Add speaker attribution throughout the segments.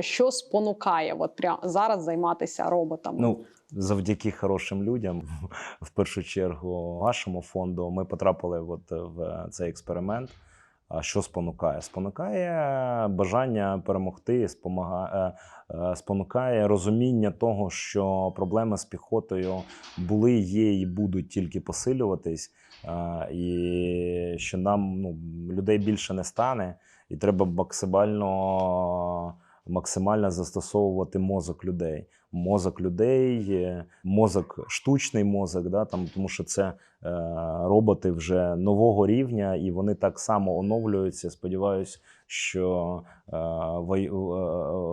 Speaker 1: Що спонукає от прямо зараз займатися роботами?
Speaker 2: Ну, завдяки хорошим людям, в першу чергу, вашому фонду, ми потрапили от в цей експеримент. А що спонукає? Спонукає бажання перемогти, спомагає, е, спонукає розуміння того, що проблеми з піхотою були, є і будуть тільки посилюватись, е, і що нам ну, людей більше не стане, і треба максимально максимально застосовувати мозок людей. Мозок людей, мозок, штучний мозок, да, там, тому що це е, роботи вже нового рівня, і вони так само оновлюються. Сподіваюсь, що е, е,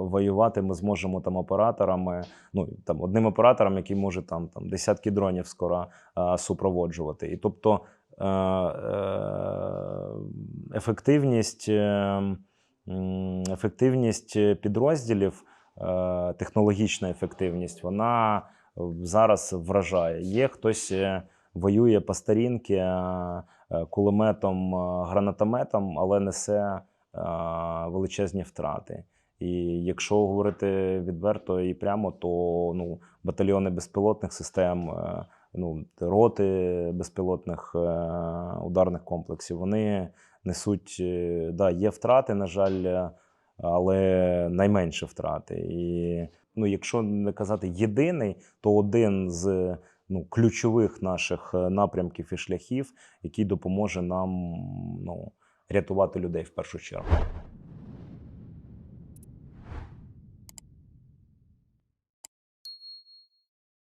Speaker 2: воювати ми зможемо там операторами, ну там одним оператором, який може там, там десятки дронів скоро е, супроводжувати. І тобто е, е, ефективність. Е, ефективність підрозділів, е, технологічна ефективність, вона зараз вражає. Є хтось е, воює по старінки е, е, кулеметом, е, гранатометом, але несе е, величезні втрати. І якщо говорити відверто і прямо, то ну, батальйони безпілотних систем, е, ну, роти безпілотних е, ударних комплексів, вони несуть, е, да, є втрати, на жаль, е, але найменше втрати. І ну, якщо не казати єдиний, то один з ну, ключових наших е, напрямків і шляхів, який допоможе нам ну, рятувати людей в першу чергу.